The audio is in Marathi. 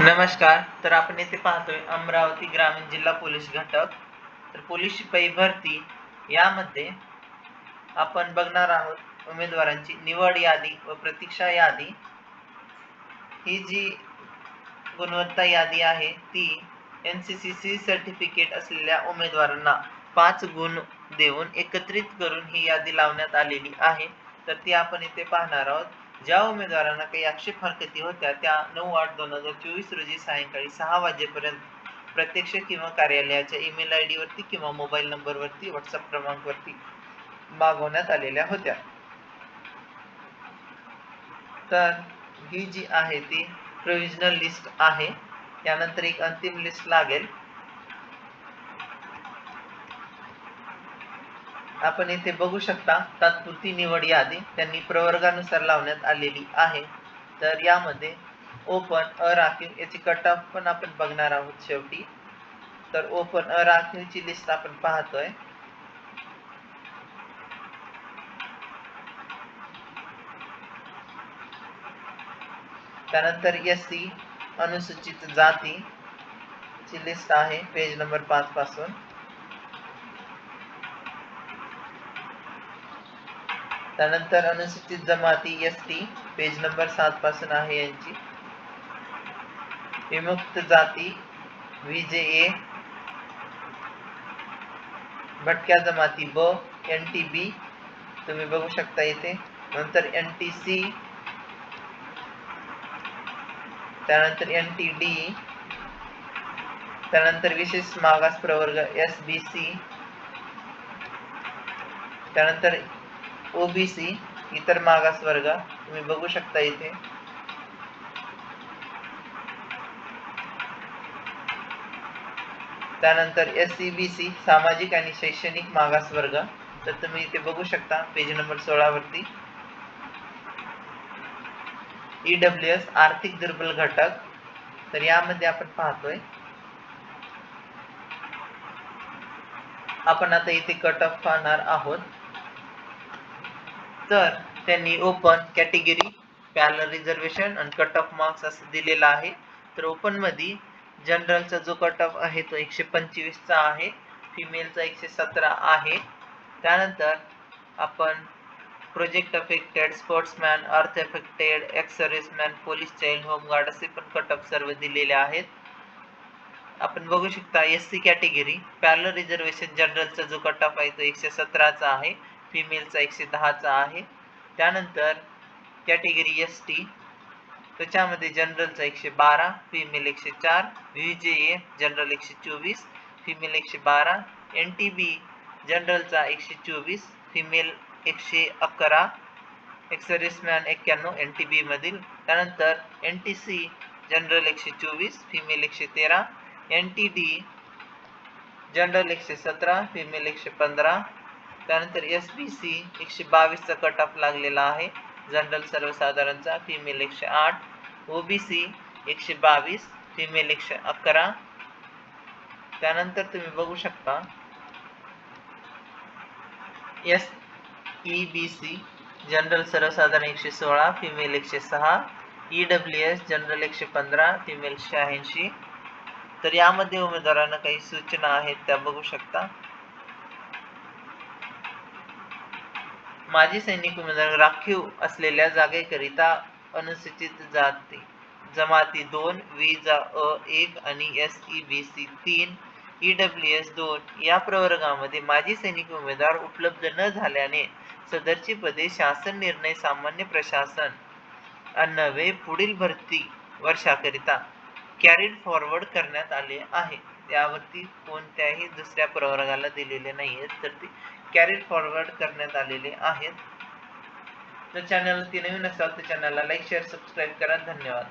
नमस्कार तर आपण येथे पाहतोय अमरावती ग्रामीण जिल्हा पोलीस घटक. तर पोलीस शिपाई भरती यामध्ये आपण बघणार आहोत उमेदवारांची निवड यादी व प्रतीक्षा यादी. ही जी गुणवत्ता यादी आहे ती N C C C certificate असलेल्या उमेदवारांना पाच गुण देऊन एकत्रित करून ही यादी लावण्यात आलेली आहे. तर ती आपण इथे पाहणार आहोत. ज्या उमेदवारांना काही आक्षेप हरकती होत्या त्या नऊ आठ दोन हजार चोवीस रोजी सायंकाळी सहा वाजेपर्यंत प्रत्यक्ष किंवा कार्यालयाच्या ईमेल आय डीवरती किंवा मोबाईल नंबरवरती व्हॉट्सअप क्रमांकवरती मागवण्यात आलेल्या होत्या. तर ही जी आहे ती प्रोविजनल लिस्ट आहे. त्यानंतर एक अंतिम लिस्ट लागेल. आपण इथे बघू शकता तात्पुरती निवड यादी त्यांनी प्रवर्गानुसार लावण्यात आलेली आहे. तर यामध्ये ओपन अराखीव याची कट ऑफ पण आपण बघणार आहोत शेवटी. तर ओपन अराखीवची लिस्ट आपण पाहतोय. त्यानंतर एस सी अनुसूचित जाती ची लिस्ट आहे पेज नंबर पाच पासून. त्यानंतर अनुसूचित जमाती एस टी पेज नंबर सात पासून आहे यांची. विमुक्त जाती व्ही जे ए भटक्या जमाती ब, एन टी बी, तुम्ही बघू शकता इथे. नंतर एन टी सी, त्यानंतर एन टी डी, त्यानंतर विशेष मागास प्रवर्ग एस बी सी, त्यानंतर ओबीसी इतर मागास वर्ग तुम्ही बघू शकता इथे. त्यानंतर एस सी बी सी सामाजिक आणि शैक्षणिक मागास वर्ग तर तुम्ही इथे बघू शकता पेज नंबर सोळा वरती ईडब्ल्यू एस आर्थिक दुर्बल घटक तर यामध्ये आपण पाहतोय. आपण आता इथे कट ऑफ पाहणार आहोत. तर त्यांनी ओपन कॅटेगरी पॅरल रिझर्वेशन आणि कट ऑफ मार्क्स असं दिलेलं आहे. तर ओपनमध्ये जनरलचा जो कट ऑफ आहे तो एकशे पंचवीसचा आहे फिमेलचा एकशे सतरा आहे. त्यानंतर आपण project affected sportsman earth affected ex serviceman police child home guard असे पण कट ऑफ सर्व दिलेले आहेत. आपण बघू शकता S C category parallel reservation जनरलचा जो कट ऑफ आहे तो एकशे सतराचा आहे. फिमेलचा एकशे दहाचा आहे. त्यानंतर कॅटेगरी एस टी त्याच्यामध्ये जनरलचा एकशे बारा फिमेल एकशे चार व्ही जे ए जनरल एकशे चोवीस फिमेल एकशे बारा एन टी बी जनरलचा एकशे चोवीस फिमेल एकशे अकरा एक्सरेसमॅन एक्क्याण्णव एन टी बीमधील त्यानंतर एन टी सी जनरल एकशे चोवीस फिमेल एकशे तेरा एन टी डी जनरल एकशे सतरा फिमेल एकशे पंधरा त्यानंतर एस बी सी एकशे बावीसचा कट ऑफ लागलेला आहे. जनरल सर्वसाधारणचा फिमेल एकशे आठ. ओ बी सी एकशे बावीस. फिमेल एकशे अकरा. त्यानंतर तुम्ही बघू शकता. S E B C general सर्वसाधारण एकशे सोळा. फिमेल एकशे सहा. ई डब्ल्यू एस जनरल एकशे पंधरा. फिमेल शहाऐंशी तर यामध्ये उमेदवारांना काही सूचना आहेत त्या बघू शकता. माजी सैनिक उमेदवार राखीव असलेल्या जागेकरिता अनुसूचित जाती जमाती दोन विजा अ एक आणि एस ई बी सी तीन ई डब्ल्यू एस दोन या प्रवर्गामध्ये माजी सैनिक उमेदवार उपलब्ध न झाल्याने सदरची पदे शासन निर्णय सामान्य प्रशासन अन्नवे पुढील भरती वर्षाकरिता कॅरीड फॉरवर्ड करण्यात आले आहे. यावरती कोणत्याही दुसऱ्या प्रवर्गाला दिलेले नाही आहेत तर ते कॅरी फॉरवर्ड करण्यात आलेले आहेत. तर ती नवीन असाल तर चॅनलला लाईक शेअर सबस्क्राईब करा. धन्यवाद.